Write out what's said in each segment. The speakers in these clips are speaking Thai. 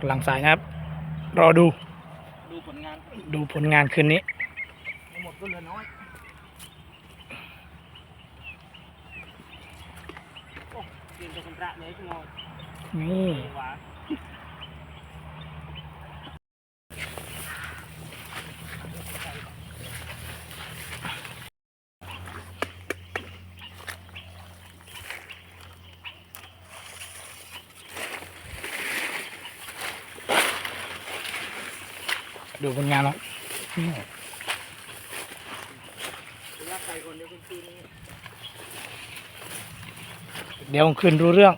กำลังสายนะครับ รอดู ดูผลงาน ดูผลงานคืนนี้หมดก็เหลือน้อยโอ้เตรียมจะชำระเลยพี่น้องนี่ ดูผลงานแล้วเดี๋ยวคุณคืนนี้เดี๋ยวคืนรู้เรื่อง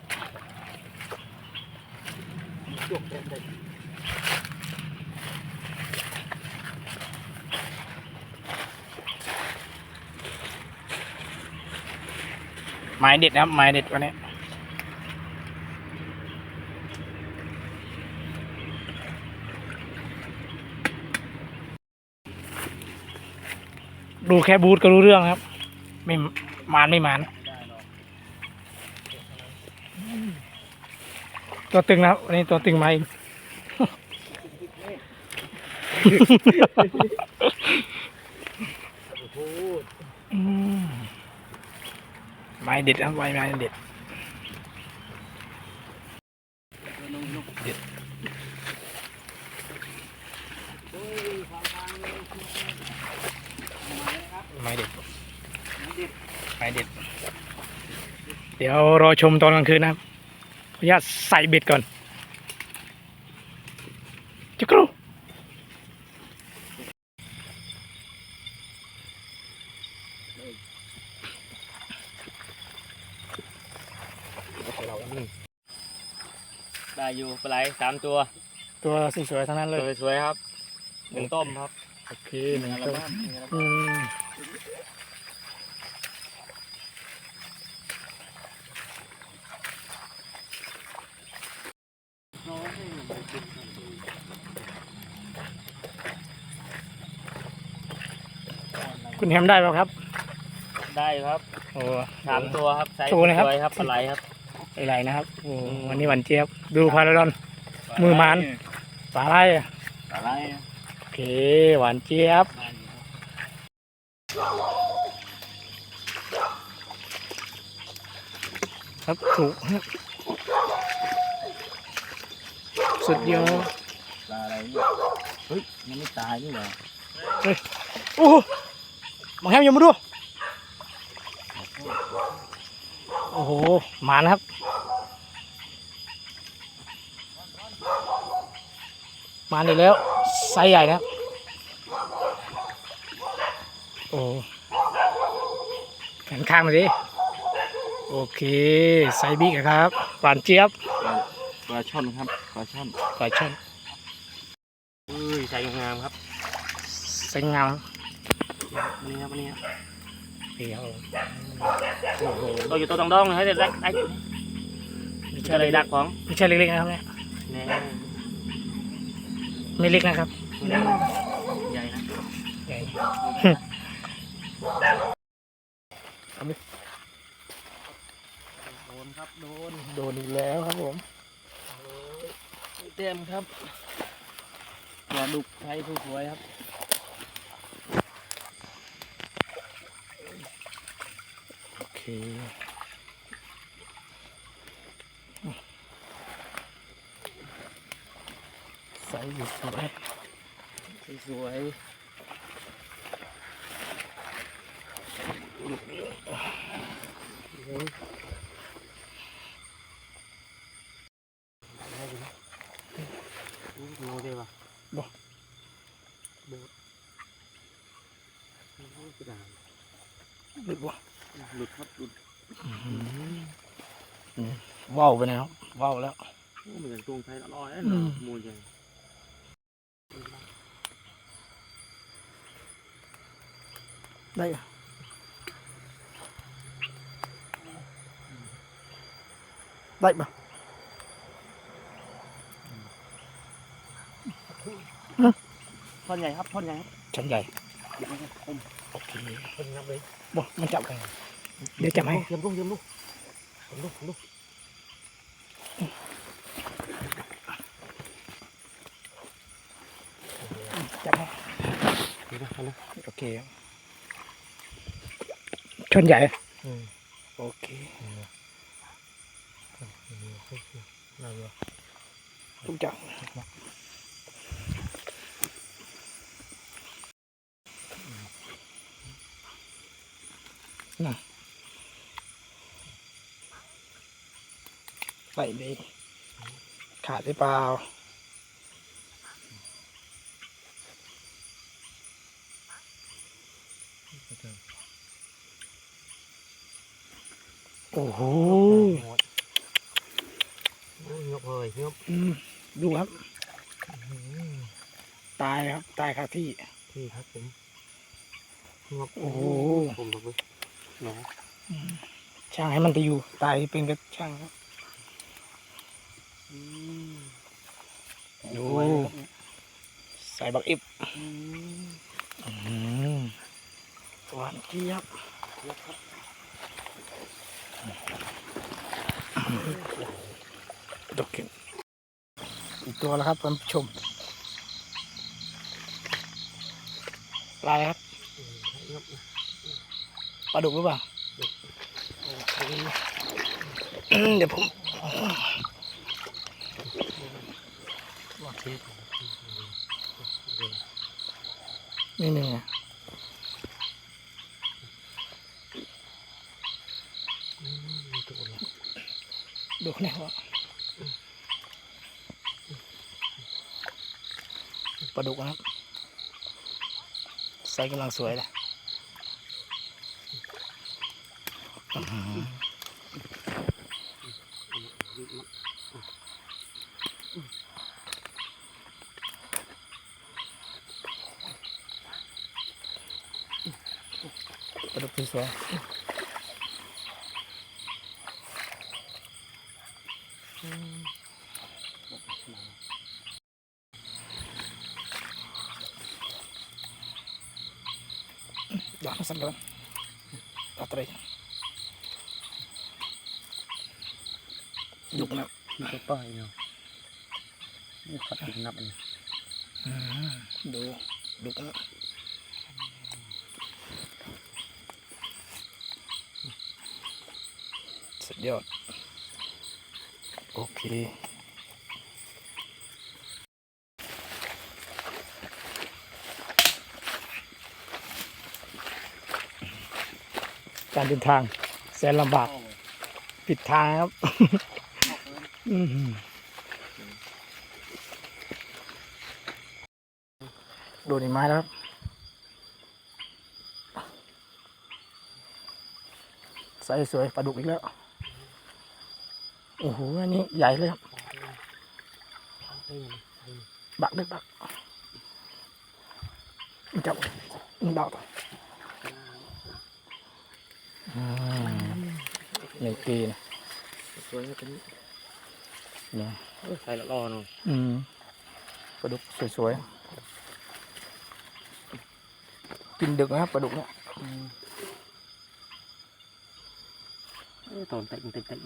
หมายเด็ดนะครับหมายเด็ดวันนี้ ดูแค่บูธก็รู้เรื่องครับ ไม่มานไม่มานตัวตึงนะครับวันนี้ตัวตึงมาองโอ้โหมไม้เด็ดครับไม้ไม้เด็ด นุ่มนุ่ม เด็ด โอ้ยความทางเลยมาเลยครับ ไม้เด็ด น้ำดิบ ไม้เด็ด เดี๋ยวรอชมตอนกลางคืนนะครับขออนุญาตใส่เบ็ดก่อนจุกรูได้อยู่ปลาไหลสามตัวตัวสวยๆทั้งนั้นเลยสวยๆครับหนึ่งต้มครับ โอเคหนึ่งอัลตัวบั้มหนึ่งอัลบั้ม คุณแฮมได้ป่ะครับ ได้ครับโอ้สามตัวครับไซส์โชว์นะครับ สวยครับปลาไหลครับไอไหลนะครับโอ้วันนี้หวันเจี๊ยบดูพาราดอน มือมันปลาไหลอะปลาไหลโอเคหวานเจี๊ยบครับถูกครับสุดยอดปลาอะไรเนี่ยเฮ้ยยังไม่ตายนี่เหรอโอ้โห มาแฮมอยังมาดู โอ้โห หมานะครับ มาอีกแล้ว ไซส์ใหญ่นะครับ โอ้แขนข้างมาดิโอเค ไซส์บิ๊กอะครับหวานเจี๊ยบปลาช่อนครับปลาช่อนปลาช่อนเอ้ยใส่งามครับ ไซส์งาม วันนี้ครับวันนี้ครับเดี๋ยวโอ้โหตัวอยู่ตัวตองดองๆให้เด็ดได้ได้ไม่ก็ใช่เลเล็ยกดักของๆไม่ใช่เล็กๆนะครับเนี่ยแน่ไม่เล็กนะครับ ใหญ่นะใหญ่โดนครับโดนโดนอีกแล้วครับผมเต็มครับปลาดุกไทยสวยๆครับ โอ เคใส่อยู่สวยสวยดูดูดีป่ะบ่โบดกระดาษหลุดวะ หลุดครับหลุดว่าวไปนะครับว่าวแล้วโอ้เหมือนตรงไทยอร่อยนะอืมมูลใหญ่ได้อะได้ปะท่อนใหญ่ครับท่อนใหญ่ครับชั้นใหญ่ thì vâng, không nhắm đấy. Bỏ mình chậm cái để chậm hay dầm luôn dầm luôn dầm luôn dầm luôn chậm hay ok. Chân dài ok. Cũng chậm ใส่ดีขาดหรือเปล่าโอ้โหหมดยกเลยยกอืมดูครับ ตายครับ ตายคาที่ ที่ครับผมงบโอ้โหผมดูเลยเนาะช่างให้มันไปอยู่ ตายเป็นก็ช่างครับ ดูใส่บักอิบหวานเจี๊ยบดกขึ้นอีกตัวแล้วครับท่านผู้ชมปลาอะไรครับปลาดุกหรือเปล่าอืมเดี๋ยวผม ว่าเทป นี่นี่ไงตัวเลยดูข้วปลาดุกนะครับไซส์กำลังสวยเลยอื้อหือ ปลาดุกสวยๆเดี๋ยวเอาสักก่อนตัดอะไรดุกนะ มีตัวป้า ยอด โอเคการเดินทางแสนลำบากผิดทางครับโดนไม้แล้วครับ ใส่สวยปลาดุกอีกแล้ว โอ้โห อันนี้ใหญ่เลยครับบักเล็กบักมันจับมันเบาต่ออืมไม่ตีนะสวยนะตัวนี้เนี่ยใส่ละรอเนาะอืมปลาดุกสวยๆ กินดึกนะครับปลาดุกเนี่ยตอนเต็งเต็งเต็ง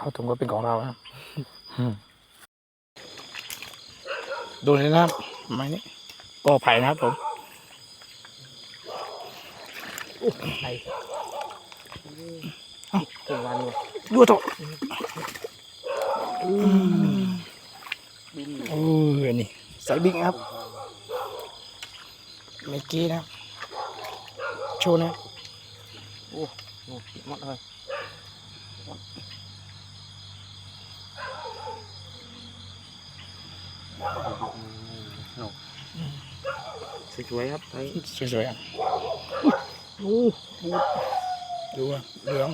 เอ้เข้าถุงก็เป็นของเราครับอืมดูเลยนะครับไม้นี้กอไผ่นะครับผมไอ้ถึงวันเลยดูโถอืมบินโอ้ยนี่ใส่บิ๊กนะครับเมื่อกี้นะครับโชว์นะครับโอ้โหหมดเลย สวยๆครับไอ้สวยๆอะโอ้ดูอะเหลือง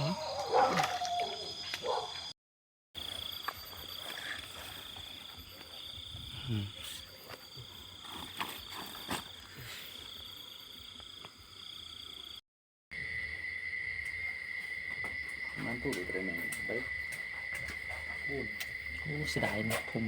มันตู้ดูดเลยหนึ่งไปโอ้เสียดายนะผม